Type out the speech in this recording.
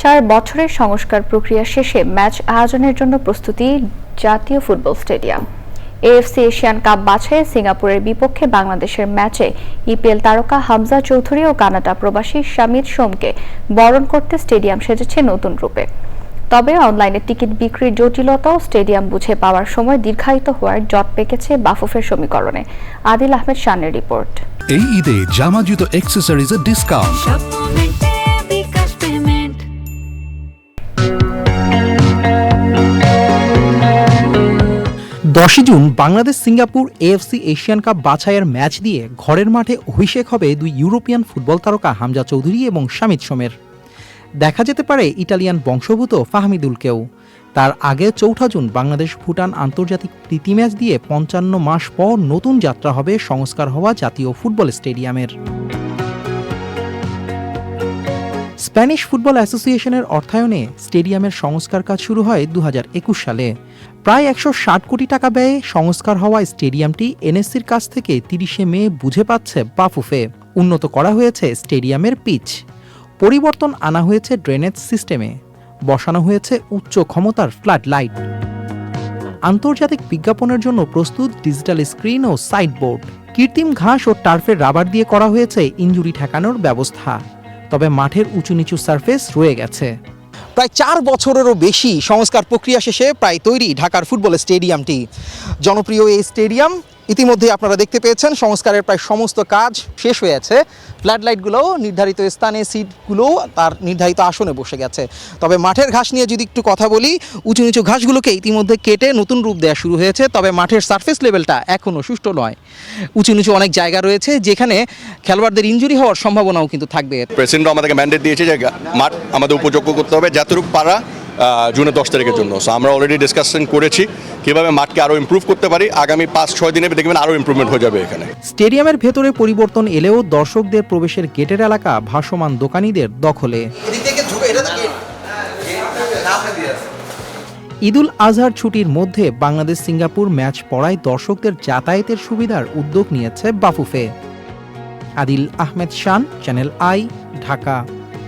চার বছরের সংস্কার প্রক্রিয়া শেষে ম্যাচ আয়োজনের জন্য প্রস্তুতি জাতীয় football stadium. AFC Asian cup বাছাইয়ে সিঙ্গাপুরের বিপক্ষে বাংলাদেশের ম্যাচে ইপিএল তারকা হামজা চৌধুরী ও কানাডা প্রবাসী শামিদ সোমকে বরণ করতে স্টেডিয়াম সেজেছে নতুন রূপে। তবে অনলাইনে টিকিট বিক্রির জটিলতা ও স্টেডিয়াম বুঝে পাওয়ার সময় দীর্ঘায়িত হওয়ার জট পেকেছে বাফুফের সমীকরণে। আদিল আহমেদ শানের রিপোর্ট। এই ঈদে জামা জুতো অ্যাক্সেসরিজের ডিসকাউন্ট দশই June Bangladesh Singapore AFC Asian cup বাছাইয়ের ম্যাচ দিয়ে ঘরের মাঠে অভিষেক হবে দুই ইউরোপিয়ান ফুটবল তারকা হামজা চৌধুরী এবং শামিদ সোমের। দেখা যেতে পারে ইটালিয়ান বংশভূত ফাহমিদুলকেও। তার আগে চৌঠা জুন বাংলাদেশ ভুটান আন্তর্জাতিক প্রীতি ম্যাচ দিয়ে পঞ্চান্ন মাস পর নতুন যাত্রা হবে সংস্কার হওয়া জাতীয় ফুটবল স্টেডিয়ামের। স্প্যানিশ ফুটবল অ্যাসোসিয়েশনের অর্থায়নে স্টেডিয়ামের সংস্কার কাজ শুরু হয় দু হাজার একুশ সালে। প্রায় একশো ষাট কোটি টাকা ব্যয়ে সংস্কার হওয়া স্টেডিয়ামটি এনএসসির কাছ থেকে তিরিশে মে বুঝে পাচ্ছে বাফুফে। উন্নত করা হয়েছে স্টেডিয়ামের পিচ। পরিবর্তন আনা হয়েছে ড্রেনেজ সিস্টেমে। বসানো হয়েছে উচ্চ ক্ষমতার ফ্লাড লাইট। আন্তর্জাতিক বিজ্ঞাপনের জন্য প্রস্তুত ডিজিটাল স্ক্রিন ও সাইডবোর্ড। কৃত্রিম ঘাস ও টার্ফের রাবার দিয়ে করা হয়েছে ইঞ্জুরি ঠেকানোর ব্যবস্থা। তবে মাঠের উঁচু নিচু সারফেস রয়ে গেছে। প্রায় চার বছরেরও বেশি সংস্কার প্রক্রিয়া শেষে প্রায় তৈরি ঢাকার ফুটবল স্টেডিয়ামটি। জনপ্রিয় এই স্টেডিয়াম ইতিমধ্যে আপনারা দেখতে পেয়েছেন, সংস্কারের প্রায় সমস্ত কাজ শেষ হয়েছে ফ্ল্যাড লাইটগুলোও নির্ধারিত স্থানে সিটগুলোও তার নির্ধারিত আসনে বসে গেছে। তবে মাঠের ঘাস নিয়ে যদি একটু কথা বলি, উঁচু নিচু ঘাসগুলোকে ইতিমধ্যে কেটে নতুন রূপ দেওয়া শুরু হয়েছে, তবে মাঠের সারফেস লেভেলটা এখনও সুষ্ঠু নয়। উঁচু নিচু অনেক জায়গা রয়েছে যেখানে খেলোয়াড়দের ইঞ্জুরি হওয়ার সম্ভাবনাও কিন্তু থাকবে। প্রেসিডেন্ট আমাদেরকে ম্যান্ডেট দিয়েছে যে মাঠ আমাদের উপযোগ্য করতে হবে। যতটুকু পারা জুনের দশ তারিখের জন্য। সো আমরা অলরেডি ডিসকাশন করেছি কীভাবে মাঠকে আরও ইমপ্রুভ করতে পারি। আগামী পাঁচ, ছয় দিনে দেখবেন আরও ইম্প্রুভমেন্ট হয়ে যাবে এখানে। স্টেডিয়ামের ভেতরে পরিবর্তন এলেও দর্শকদের প্রবেশের গেটের এলাকা ভাসমান দোকানীদের দখলে। ঈদুল আজহার ছুটির মধ্যে বাংলাদেশ সিঙ্গাপুর ম্যাচ পড়ায় দর্শকদের যাতায়াতের সুবিধার উদ্যোগ নিয়েছে Bafufe. Adil Ahmed Shan channel I Dhaka.